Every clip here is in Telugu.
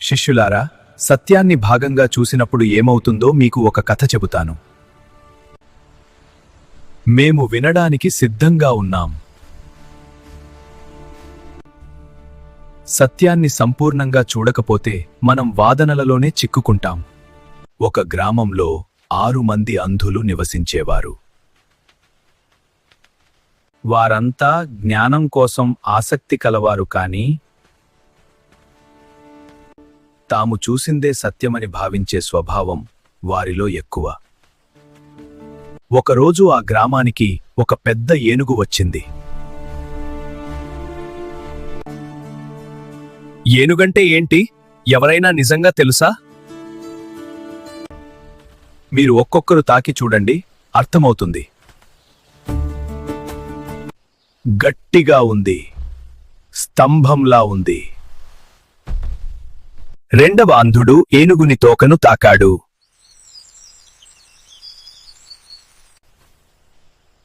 శిష్యులారా సత్యాన్ని భాగంగా చూసినప్పుడు ఏమవుతుందో మీకు ఒక కథ చెబుతాను. మేము వినడానికి సిద్ధంగా ఉన్నాం. సత్యాన్ని సంపూర్ణంగా చూడకపోతే మనం వాదనలలోనే చిక్కుకుంటాం. ఒక గ్రామంలో ఆరు మంది అంధులు నివసించేవారు. వారంతా జ్ఞానం కోసం ఆసక్తి కలవారు కానీ తాము చూసిందే సత్యమని భావించే స్వభావం వారిలో ఎక్కువ. ఒకరోజు ఆ గ్రామానికి ఒక పెద్ద ఏనుగు వచ్చింది. ఏనుగంటే ఏంటి? ఎవరైనా నిజంగా తెలుసా? మీరు ఒక్కొక్కరు తాకి చూడండి అర్థమవుతుంది. గట్టిగా ఉంది స్తంభంలా ఉంది. రెండవ అంధుడు ఏనుగుని తోకను తాకాడు.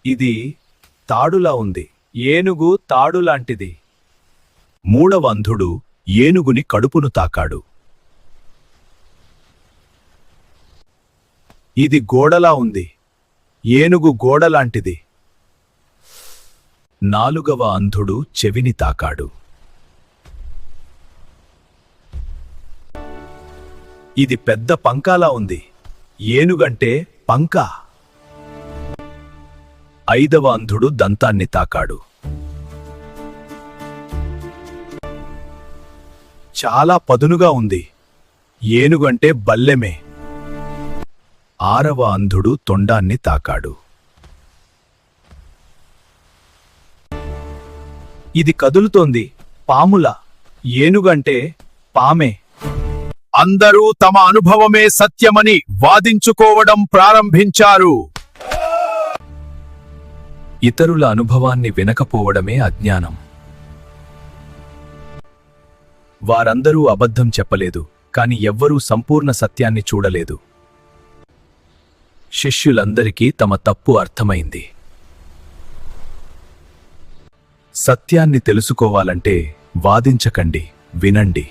ఇది తాడులా ఉంది. ఏనుగు తాడు లాంటిది మూడవ అంధుడు ఏనుగుని కడుపును తాకాడు. ఇది గోడలా ఉంది. ఏనుగు గోడలాంటిది. నాలుగవ అంధుడు చెవిని తాకాడు. ఇది పెద్ద పంకాలా ఉంది. ఏనుగంటే పంక. ఐదవ అంధుడు దంతాన్ని తాకాడు. చాలా పదునుగా ఉంది. ఏనుగంటే బల్లెమే. ఆరవ అంధుడు తొండాన్ని తాకాడు. ఇది కదులుతోంది. పాముల. ఏనుగంటే పామే. అందరూ తమ అనుభవమే సత్యమని వాదించుకోవడం ప్రారంభించారు. ఇతరుల అనుభవాన్ని వినకపోవడమే అజ్ఞానం. వారందరూ అబద్ధం చెప్పలేదు కాని ఎవ్వరూ సంపూర్ణ సత్యాన్ని చూడలేదు. శిష్యులందరికీ తమ తప్పు అర్థమైంది. సత్యాన్ని తెలుసుకోవాలంటే వాదించకండి వినండి.